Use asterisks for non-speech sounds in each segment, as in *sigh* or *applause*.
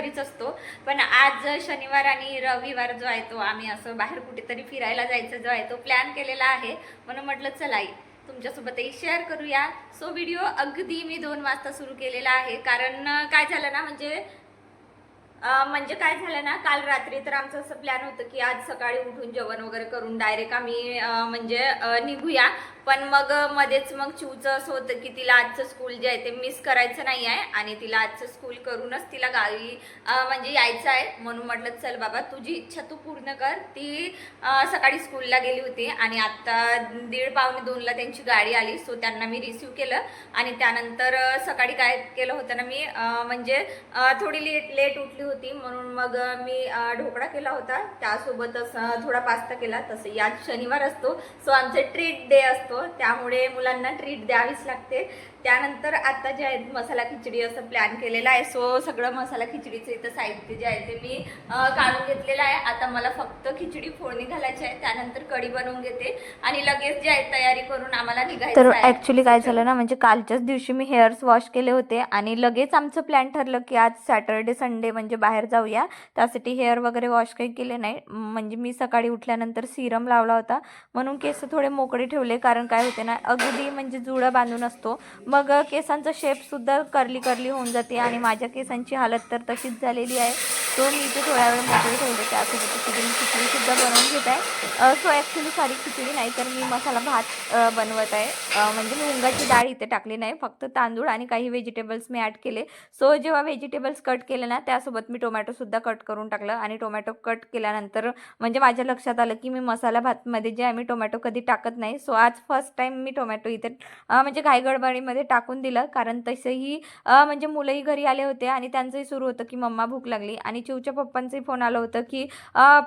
घरीच असतो. पण आज शनिवार आणि रविवार जो आहे तो आम्ही असं बाहेर कुठेतरी फिरायला जायचं जो आहे तो प्लॅन केलेला आहे. म्हणून म्हटलं चला आई तुमच्यासोबतही शेअर करूया. सो व्हिडिओ अगदी मी दोन वाजता सुरू केलेला आहे. कारण काय झालं ना म्हणजे म्हणजे काय झालं ना काल रात्री तर आमचं असं प्लॅन होतं की आज सकाळी उठून जेवण वगैरे करून डायरेक्ट आम्ही म्हणजे निघूया. पण मग मध्येच मग चिवचं असं होतं की तिला आजचं स्कूल जे आहे ते मिस करायचं नाही आहे आणि तिला आजचं स्कूल करूनच तिला गावी म्हणजे यायचं आहे. म्हणून म्हटलं चल बाबा तुझी इच्छा तू पूर्ण कर. ती सकाळी स्कूलला गेली होती आणि आत्ता दीड पावणे दोनला त्यांची गाडी आली. सो त्यांना मी रिसीव केलं आणि त्यानंतर सकाळी काय केलं होतं ना मी म्हणजे थोडी लेट लेट उठली होती. म्हणून मग मी ढोकळा केला होता. त्यासोबतच थोडा पास्ता केला. तसं यात शनिवार असतो. सो आमचे ट्रीट डे असतो. त्यामुळे मुलांना ट्रीट द्यावीच लागते. त्यानंतर आता जे आहे मसाला खिचडी असं प्लॅन केलेला आहे. सो सगळं मसाला खिचडीचं इथं साहित्य जे आहे ते मी काढून घेतलेलं आहे. आता मला फक्त खिचडी फोडणी घालायची आहे. त्यानंतर कढी बनवून घेते. आणि लगेच जे आहे तयारी करून आम्हाला निघायचं तर. ऍक्च्युली काय झालं ना म्हणजे कालच्याच दिवशी मी हेअर्स वॉश केले होते. आणि लगेच आमचं प्लॅन ठरलं की आज सॅटर्डे संडे म्हणजे बाहेर जाऊया. त्यासाठी हेअर वगैरे वॉश काही केले नाही. म्हणजे मी सकाळी उठल्यानंतर सिरम लावला होता. म्हणून केस थोडे मोकळे ठेवले. कारण काय होते ना अगदी म्हणजे जुडं बांधून असतो. मग केसांचं केसांचा शेपसुद्धा कर्ली कर्ली होऊन जाते आणि माझ्या केसांची हालत तर तशीच झालेली आहे. सो मी ते थोड्या वेळ मोकळे ठेवले त्यासोबत खिचडी खिचडीसुद्धा बनवून घेत आहे. सो ॲक्च्युली सारी खिचडी नाही तर मी मसाला भात बनवत आहे. म्हणजे मी मुंगाची डाळ इथे टाकली नाही फक्त तांदूळ आणि काही व्हेजिटेबल्स मी ॲड केले. सो जेव्हा व्हेजिटेबल्स कट केले ना त्यासोबत मी टोमॅटोसुद्धा कट करून टाकलं आणि टोमॅटो कट केल्यानंतर म्हणजे माझ्या लक्षात आलं की मी मसाला भातमध्ये जे आम्ही टोमॅटो कधी टाकत नाही. सो आज फर्स्ट टाईम मी टोमॅटो इथे म्हणजे घाईगडबडीमध्ये टाकून दिलं. कारण तसंही म्हणजे मुलंही घरी आले होते आणि त्यांचंही सुरू होतं की मम्मा भूक लागली आणि चिवच्या पप्पांचाही फोन आलं होतं की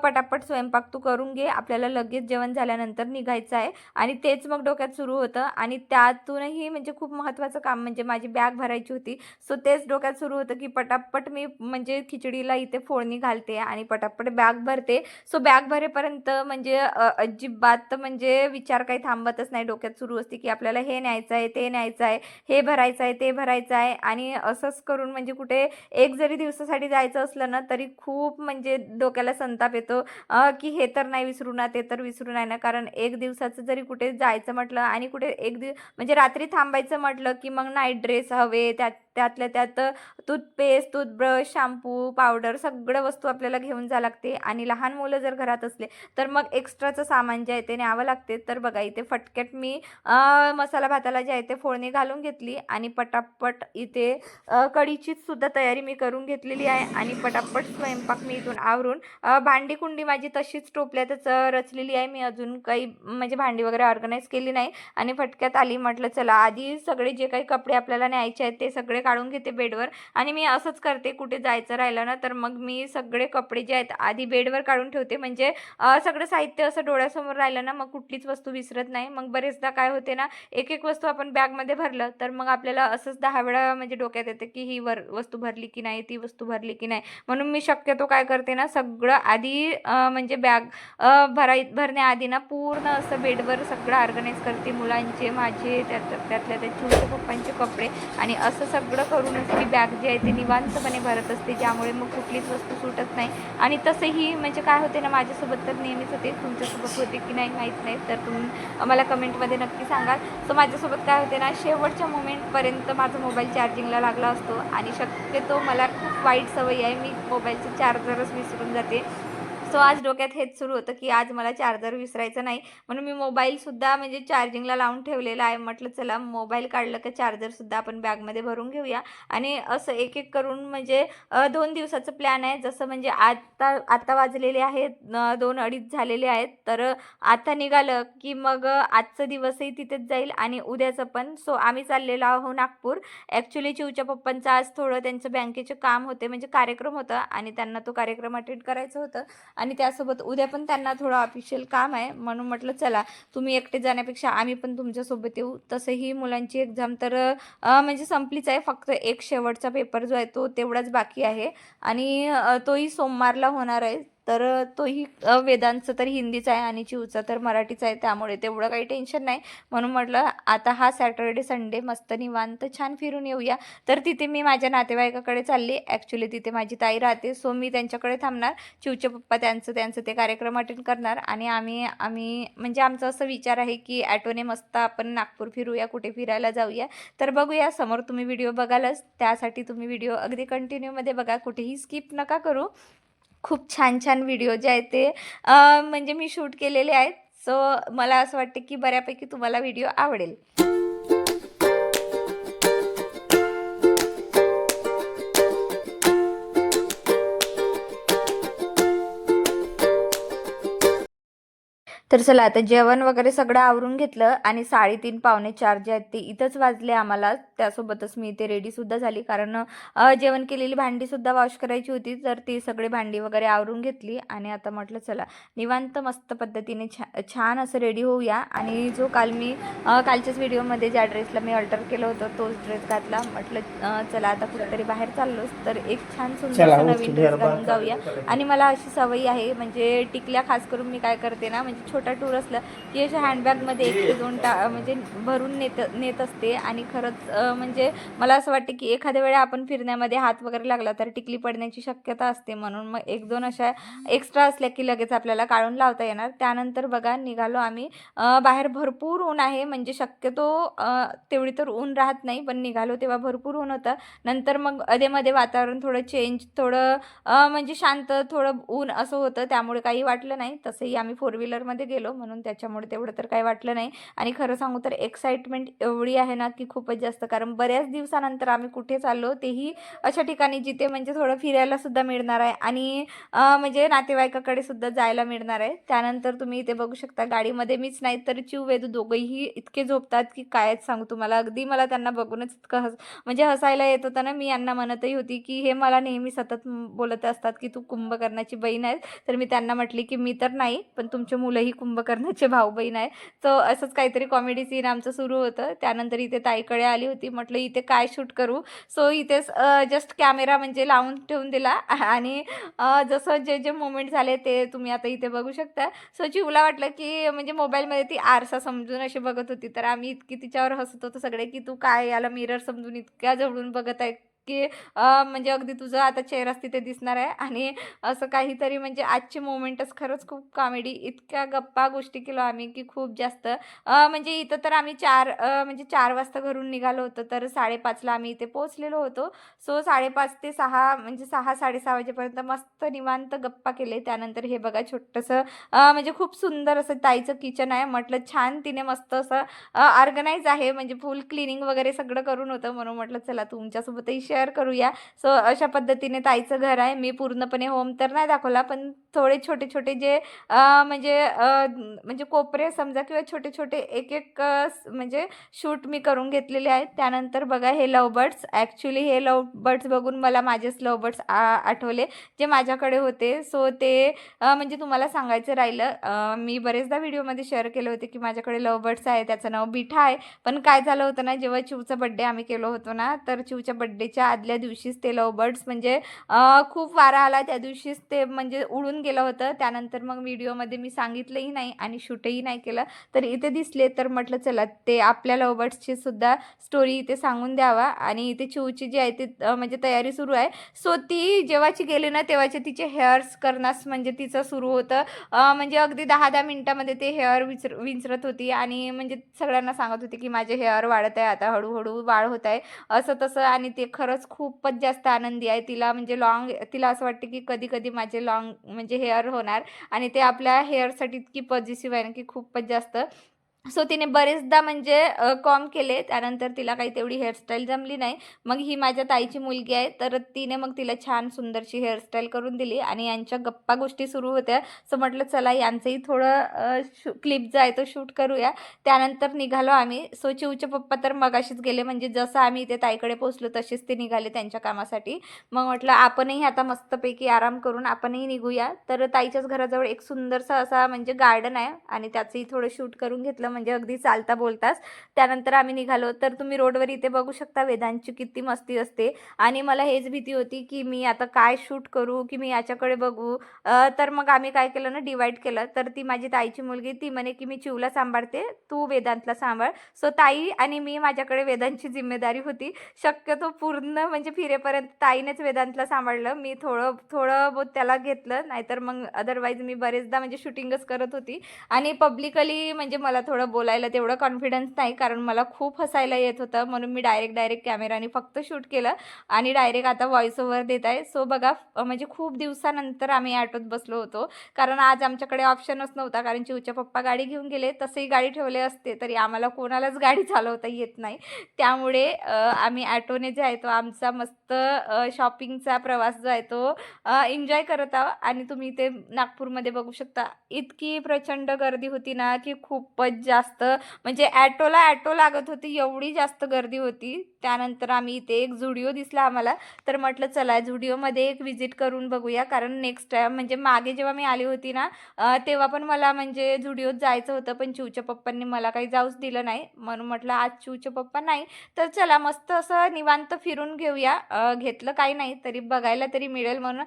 पटापट स्वयंपाक तू करून घे आपल्याला लगेच जेवण झाल्यानंतर निघायचं आहे. आणि तेच मग डोक्यात सुरू होतं आणि त्यातूनही म्हणजे खूप महत्त्वाचं काम म्हणजे माझी बॅग भरायची होती. सो तेच डोक्यात सुरू होतं की पटापट मी म्हणजे खिचडीला इथे फोडणी घालते आणि पटापट बॅग भरते. सो बॅग भरेपर्यंत म्हणजे अजिबात म्हणजे विचार काही थांबतच नाही. डोक्यात सुरू असते की आपल्याला हे न्यायचं आहे ते न्यायचं आहे हे भरायचं आहे ते भरायचं आहे. आणि असंच करून म्हणजे कुठे एक जरी दिवसासाठी जायचं असलं ना तरी खूप म्हणजे डोक्याला संताप येतो. की हे तर नाही विसरू ना ते तर विसरू नाही ना. कारण एक दिवसाचं जरी कुठे जायचं म्हटलं आणि कुठे एक दिव म्हणजे रात्री थांबायचं म्हटलं की मग नाईट ड्रेस हवे त्या त्यातल्या त्यात टूथपेस्ट टूथब्रश शॅम्पू पावडर सगळं वस्तू आपल्याला घेऊन जावं लागते. आणि लहान मुलं जर घरात असले तर मग एक्स्ट्राचं सामान जे आहे ते न्यावं लागते. तर बघा इथे फटक्यात मी मसाला भाताला जे आहे ते फोडणी घालून घेतली आणि पटापट इथे अ, सुद्धा तयारी मी करून घेतलेली आहे. आणि पटापट स्वयंपाक मी इथून आवरून भांडी कुंडी माझी तशीच टोपल्यातच रचलेली आहे. मी अजून काही म्हणजे भांडी वगैरे ऑर्गनाईज केली नाही. आणि फटक्यात आली म्हटलं चला आधी सगळे जे काही कपडे आपल्याला न्यायचे आहेत ते सगळे काढून घेते बेडवर आणि मी असंच करते कुठे जायचं राहिलं ना तर मग मी सगळे कपडे जे आहेत आधी बेडवर काढून ठेवते. म्हणजे सगळं साहित्य असं डोळ्यासमोर राहिलं ना मग कुठलीच वस्तू विसरत नाही. मग बरेचदा काय होते ना एक एक वस्तू आपण बॅगमध्ये भरलं तर मग आपल्याला असंच दहा वेळा म्हणजे डोक्यात येते की ही वर वस्तू भरली की नाही ती वस्तू भरली की नाही. म्हणून मी शक्यतो काय करते ना सगळं आधी म्हणजे बॅग भराय भरण्याआधी ना पूर्ण असं बेडवर सगळं ऑर्गनाईज करते मुलांचे माझे त्यात त्यातल्या त्या छोट्या पप्पांचे कपडे आणि असं सगळं करूनच ती बॅग जी आहे ती निवांतपणे भरत असते ज्यामुळे मग कुठलीच वस्तू सुटत नाही. आणि तसंही म्हणजे काय होते ना माझ्यासोबत तर नेहमीच होते तुमच्यासोबत होते की नाही माहीत नाही तर तुम्ही मला कमेंटमध्ये नक्की सांगाल. सो माझ्यासोबत काय होते ना शेवटच्या मोमेंटपर्यंत माझा मोबाईल चार्जिंगला लागला असतो आणि शक्यतो मला खूप वाईट सवय आहे मी मोबाईलचं चार्जरच विसरून जाते. सो आज डोक्यात हेच सुरू होतं की आज मला चार्जर विसरायचं नाही. म्हणून मी मोबाईलसुद्धा म्हणजे चार्जिंगला लावून ठेवलेला आहे. म्हटलं चला मोबाईल काढलं का चार्जरसुद्धा आपण बॅगमध्ये भरून घेऊया. आणि असं एक एक करून म्हणजे दोन दिवसाचं प्लॅन आहे. जसं म्हणजे आत्ता आत्ता वाजलेले आहेत दोन अडीच झालेले आहेत. तर आता निघालं की मग आजचं दिवसही तिथेच जाईल आणि उद्याचं पण. सो आम्ही चाललेलो आहो नागपूर. ॲक्च्युली चिवच्या पप्पांचं आज थोडं त्यांचं बँकेचे काम होते. म्हणजे कार्यक्रम होता आणि त्यांना तो कार्यक्रम अटेंड करायचं होतं. आणि त्यासोबत उद्या पण त्यांना थोडं ऑफिशियल काम आहे. म्हणून म्हटलं चला तुम्ही एकटे जाण्यापेक्षा आम्ही पण तुमच्यासोबत येऊ. तसंही मुलांची एक्झाम तर म्हणजे संपलीच आहे. फक्त एक शेवटचा पेपर जो आहे तो तेवढाच बाकी आहे. आणि तोही सोमवारला होणार आहे. तर तोही वेदांचं तर हिंदीचा आहे आणि चिवचा तर मराठीचा आहे त्यामुळे तेवढं काही टेन्शन नाही. म्हणून म्हटलं आता हा सॅटर्डे संडे मस्त निवांत छान फिरून येऊया. तर तिथे मी माझ्या नातेवाईकाकडे चालली. ॲक्च्युली तिथे माझी ताई राहते सो मी त्यांच्याकडे थांबणार. चिवचे पप्पा त्यांचं त्यांचं ते कार्यक्रम अटेंड करणार. आणि आम्ही आम्ही म्हणजे आमचा असं विचार आहे की ॲटोने मस्त आपण नागपूर फिरूया कुठे फिरायला जाऊया. तर बघूया समोर तुम्ही व्हिडिओ बघालच त्यासाठी तुम्ही व्हिडिओ अगदी कंटिन्यूमध्ये बघा. कुठेही स्किप नका करू. खूप छान छान व्हिडिओ जे आहेत ते म्हणजे मी शूट केलेले आहेत. सो मला असं वाटते की बऱ्यापैकी तुम्हाला व्हिडिओ आवडेल. तर चला आता जेवण वगैरे सगळं आवरून घेतलं आणि साडेतीन पावणे चार जे आहेत ते इथंच वाजले आम्हाला. त्यासोबतच मी इथे रेडीसुद्धा झाली कारण जेवण केलेली भांडीसुद्धा वॉश करायची होती तर ती सगळी भांडी वगैरे आवरून घेतली आणि आता म्हटलं चला निवांत मस्त पद्धतीने छा छान असं रेडी होऊया. आणि जो काल मी कालच्याच व्हिडिओमध्ये ज्या ड्रेसला मी अल्टर केलं होतं तोच ड्रेस घातला. म्हटलं चला आता कुठेतरी बाहेर चाललोच तर एक छान सुंदर नवीन ड्रेस घालून. जाऊया. आणि मला अशी सवय आहे म्हणजे टिकल्या खास करून मी काय करते ना म्हणजे छोटा टूर असलं की अशा हँडबॅगमध्ये एक ते दोन टा म्हणजे भरून नेत नेत असते. आणि खरंच म्हणजे मला असं वाटते की एखाद्या वेळा आपण फिरण्यामध्ये हात वगैरे लागला तर टिकली पडण्याची शक्यता असते म्हणून. मग एक दोन अशा एक्स्ट्रा असल्या की लगेच आपल्याला काढून लावता येणार. त्यानंतर बघा निघालो आम्ही. बाहेर भरपूर ऊन आहे. म्हणजे शक्यतो तेवढी तर ऊन राहत नाही पण निघालो तेव्हा भरपूर ऊन होतं. नंतर मग अधेमध्ये वातावरण थोडं चेंज थोडं म्हणजे शांत थोडं ऊन असं होतं. त्यामुळे काही वाटलं नाही. तसंही आम्ही फोर व्हीलरमध्ये गेलो म्हणून त्याच्यामुळे तेवढं तर काही वाटलं नाही. आणि खरं सांगू तर एक्साइटमेंट एवढी आहे ना की खूपच जास्त. कारण बऱ्याच दिवसानंतर आम्ही कुठे चाललो तेही अशा ठिकाणी जिथे म्हणजे थोडं फिरायला सुद्धा मिळणार आहे. आणि म्हणजे नातेवाईकाकडे सुद्धा जायला मिळणार आहे. त्यानंतर तुम्ही इथे बघू शकता गाडीमध्ये मीच नाही तर चिव वेदू दोघंही इतके झोपतात की कायच सांगू तुम्हाला. अगदी मला त्यांना बघूनच इतकं हस म्हणजे हसायला येत होतं ना मी यांना म्हणतही होती की हे मला नेहमी सतत बोलत असतात की तू कुंभकर्णाची बहीण आहे तर मी त्यांना म्हटली की मी तर नाही पण तुमचे मुलंही कुंभकर्णाचे भाऊ बहीण आहे. तर असंच काहीतरी कॉमेडी सीन आमचं सुरू होतं. त्यानंतर इथे ताईकडे आली होती. म्हटलं इथे काय शूट करू? सो इथेच जस्ट कॅमेरा म्हणजे लावून ठेवून दिला. आणि जसं जे जे मोमेंट झाले ते तुम्ही आता इथे बघू शकता. सो जीवला वाटलं की म्हणजे मोबाईलमध्ये ती आरसा समजून अशी बघत होती. तर आम्ही इतकी तिच्यावर हसत होतो सगळे की तू काय याला मिरर समजून इतक्या जवळून बघत आहे? की म्हणजे अगदी तुझं आता चेहराच तिथे दिसणार आहे आणि असं काहीतरी म्हणजे आजची मोमेंटच खरंच खूप कॉमेडी इतक्या गप्पा गोष्टी केलो आम्ही की खूप जास्त. म्हणजे इथं तर आम्ही चार म्हणजे चार वाजता घरून निघालो होतो तर साडेपाचला आम्ही इथे पोहोचलेलो होतो. सो साडेपाच ते सहा म्हणजे सहा साडेसहा वाजेपर्यंत मस्त निवांत गप्पा केले. त्यानंतर हे बघा छोटंसं म्हणजे खूप सुंदर असं ताईचं किचन आहे. म्हटलं छान तिने मस्त असं ऑर्गनाईज आहे. म्हणजे फुल क्लिनिंग वगैरे सगळं करून होतं. म्हणून म्हटलं चला तुमच्यासोबतही शेअर करूया. सो अशा पद्धतीने ताईचं घर आहे. मी पूर्णपणे होम तर नाही दाखवला पण थोडे छोटे छोटे जे म्हणजे म्हणजे कोपरे समजा किंवा छोटे छोटे एक एक म्हणजे शूट मी करून घेतलेले आहेत. त्यानंतर बघा हे लव बर्ड्स ॲक्च्युली हे लव बर्ड्स बघून मला माझेच लवबर्ड्स आठवले जे माझ्याकडे होते. सो ते म्हणजे तुम्हाला सांगायचं राहिलं मी बरेचदा व्हिडिओमध्ये शेअर केले होते की माझ्याकडे लव बर्ड्स आहे त्याचं नाव बिठा आहे. पण काय झालं होतं ना जेव्हा चिवचा बड्डे आम्ही केलो होतो ना तर चिवच्या बड्डेच्या आदल्या दिवशीच ते लव बर्ड्स म्हणजे खूप वारा आला. त्या दिवशीच ते म्हणजे उडून गेलं होतं. त्यानंतर मग व्हिडिओमध्ये मी सांगितलंही नाही आणि शूटही नाही केलं. तर इथे दिसले तर म्हटलं चला ते आपल्या लव बर्ड्सची सुद्धा स्टोरी इथे सांगून द्यावा. आणि इथे चिवची जी आहे ती म्हणजे तयारी सुरू आहे. सो ती जेव्हाची गेली ना तेव्हाचे तिचे हेअर्स करण्यास म्हणजे तिचं सुरू होतं. म्हणजे अगदी दहा दहा मिनटामध्ये ते हेअर विचर विंचरत होती आणि म्हणजे सगळ्यांना सांगत होती की माझे हेअर वाढत आहे आता हळूहळू वाढ होत आहे. असं तसं आणि ते खरं खरंच खूपच जास्त आनंदी आहे. तिला म्हणजे लॉंग तिला असं वाटते की कधी कधी माझे लॉंग म्हणजे हेअर होणार आणि ते आपल्या हेअरसाठी इतकी पॉझिटिव्ह आहे ना की खूपच जास्त सो तिने बरेचदा म्हणजे कॉम केले. त्यानंतर तिला काही तेवढी हेअरस्टाईल जमली नाही. मग ही माझ्या ताईची मुलगी आहे. तर तिने मग तिला छान सुंदरशी हेअरस्टाईल करून दिली आणि यांच्या गप्पा गोष्टी सुरू होत्या. सो म्हटलं चला यांचंही थोडं शू क्लिप जो आहे तो शूट करूया. त्यानंतर निघालो आम्ही. सो चिवचे पप्पा तर मगाशीच गेले. म्हणजे जसं आम्ही इथे ताईकडे पोचलो तसेच ते निघाले त्यांच्या कामासाठी. मग म्हटलं आपणही आता मस्तपैकी आराम करून आपणही निघूया. तर ताईच्याच घराजवळ एक सुंदरसा असा म्हणजे गार्डन आहे आणि त्याचंही थोडं शूट करून घेतलं. म्हणजे अगदी चालता बोलताच. त्यानंतर आम्ही निघालो. तर तुम्ही रोडवर इथे बघू शकता वेदांची किती मस्ती असते. आणि मला हेच भीती होती की मी आता काय शूट करू की मी याच्याकडे बघू. तर मग आम्ही काय केलं ना डिवाईड केलं. तर ती माझी ताईची मुलगी ती म्हणे की मी चिवला सांभाळते तू वेदांतला सांभाळ. सो ताई आणि मी माझ्याकडे वेदांची जिम्मेदारी होती. शक्यतो पूर्ण म्हणजे फिरेपर्यंत ताईनेच वेदांतला सांभाळलं. मी थोडं थोडं बहुत त्याला घेतलं. नाहीतर मग अदरवाईज मी बरेचदा म्हणजे शूटिंगच करत होती. आणि पब्लिकली म्हणजे मला थोडं बोलायला तेवढं कॉन्फिडन्स नाही कारण मला खूप हसायला येत होतं. म्हणून मी डायरेक्ट डायरेक्ट कॅमेराने फक्त शूट केलं आणि डायरेक्ट आता व्हॉइस ओव्हर देत आहे. सो बघा म्हणजे खूप दिवसानंतर आम्ही ॲटोत बसलो होतो. कारण आज आमच्याकडे ऑप्शनच नव्हता कारण चिवच्या पप्पा गाडी घेऊन गेले. तसेही गाडी ठेवले असते तरी आम्हाला कोणालाच गाडी चालवता येत नाही. त्यामुळे आम्ही ॲटोने जे आहे तो आमचा मस्त अ, शॉपिंगचा प्रवास जो आहे तो एन्जॉय करत आहो आणि तुम्ही ते नागपूरमध्ये बघू शकता. इतकी प्रचंड गर्दी होती ना की खूपच जास्त म्हणजे ॲटोला ॲटो लागत होती एवढी जास्त गर्दी होती. त्यानंतर आम्ही इथे एक झुडिओ दिसला आम्हाला तर म्हटलं चला झुडिओमध्ये एक व्हिजिट करून बघूया. कारण नेक्स्ट टाईम म्हणजे मागे जेव्हा मी आली होती ना तेव्हा पण मला म्हणजे झुडिओत जायचं होतं पण चिवच्या पप्पांनी मला काही जाऊच दिलं नाही. म्हणून म्हटलं आज चिवचे पप्पा नाही तर चला मस्त असं निवांत फिरून घेऊया. घेतलं काही नाही तरी बघायला तरी मिळेल म्हणून.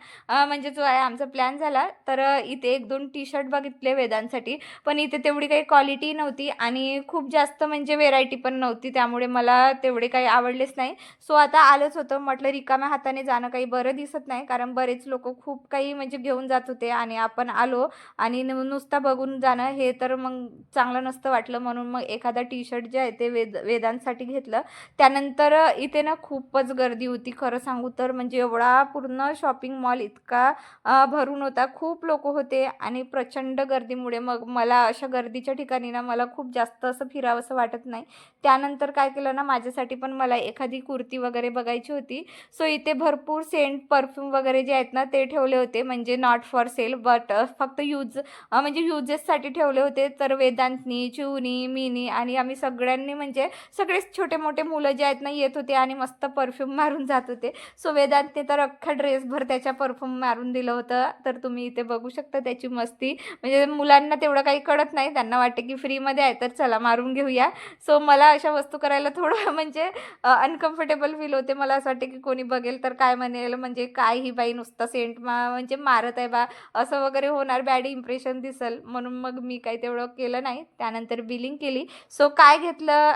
म्हणजे जो आहे आमचा प्लॅन झाला. तर इथे एक दोन टी शर्ट बघितले वेदांसाठी. पण इथे तेवढी काही क्वालिटी नव्हती आणि खूप जास्त म्हणजे व्हेरायटी पण नव्हती. त्यामुळे मला तेवढे काही आवडलेच नाही. सो आता आलंच होतं. म्हटलं रिकाम्या हाताने जाणं काही बरं दिसत नाही. कारण बरेच लोक खूप काही म्हणजे घेऊन जात होते आणि आपण आलो आणि नु- नुसता बघून जाणं हे तर मग चांगलं नसतं वाटलं. म्हणून मग एखादा टी शर्ट जे आहे ते वेद वेदांसाठी घेतलं. त्यानंतर इथे ना खूपच गर्दी होती. खरं सांगू तर म्हणजे एवढा पूर्ण शॉपिंग मॉल इतका भरून होता. खूप लोक होते आणि प्रचंड गर्दीमुळे मग मला अशा गर्दीच्या ठिकाणी ना मला खूप जास्त असं फिरावंसं वाटत नाही. त्यानंतर काय केलं ना माझ्यासाठी पण मला एखादी कुर्ती वगैरे बघायची होती. सो इथे भरपूर सेंट परफ्यूम वगैरे जे आहेत ना ते ठेवले होते. म्हणजे नॉट फॉर सेल बट फक्त यूज म्हणजे युजेससाठी ठेवले होते. तर वेदांतनी चिवनी मिनी आणि आम्ही सगळ्यांनी म्हणजे सगळेच छोटे मोठे मुलं जे आहेत ना येत होते आणि मस्त परफ्यूम मारून जात होते. सो वेदांतने तर अख्खा ड्रेसभर त्याच्या परफ्यूम मारून दिलं होतं. तर तुम्ही इथे बघू शकता त्याची मस्ती. म्हणजे मुलांना तेवढं काही कळत नाही. त्यांना वाटते की फ्रीमध्ये आहे तर चला मारून घेऊया. सो मला अशा वस्तू करायला थोडं *laughs* म्हणजे अनकम्फर्टेबल फील होते. मला असं वाटते की कोणी बघेल तर काय म्हणेल? म्हणजे काय ही बाई नुसतं सेंट मा म्हणजे मारत आहे बा. असं वगैरे होणार बॅड इम्प्रेशन दिसल. म्हणून मग मी काही तेवढं केलं नाही. त्यानंतर बिलिंग केली. सो काय घेतलं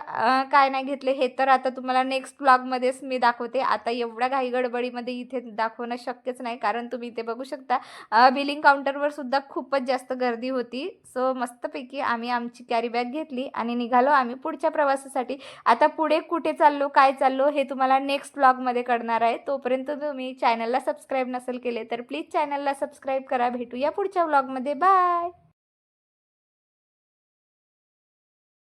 काय नाही घेतले हे तर आता तुम्हाला नेक्स्ट ब्लॉगमध्येच मी दाखवते. आता एवढ्या घाई गडबडीमध्ये इथे दाखवणं शक्यच नाही कारण तुम्ही इथे बघू शकता बिलिंग काउंटरवर सुद्धा खूपच जास्त गर्दी होती. सो मस्तपैकी आम्ही आमची कॅरी बॅग घेतली आणि निघालो आम्ही पुढच्या प्रवासासाठी. आता पुढे कुठे चाललो काय चाललो हे तुम्हाला नेक्स्ट ब्लॉगमध्ये कळणार आहे. तोपर्यंत तुम्ही चॅनलला सबस्क्राईब नसेल केले तर प्लीज चॅनलला सबस्क्राईब करा. भेटूया पुढच्या ब्लॉगमध्ये बाय!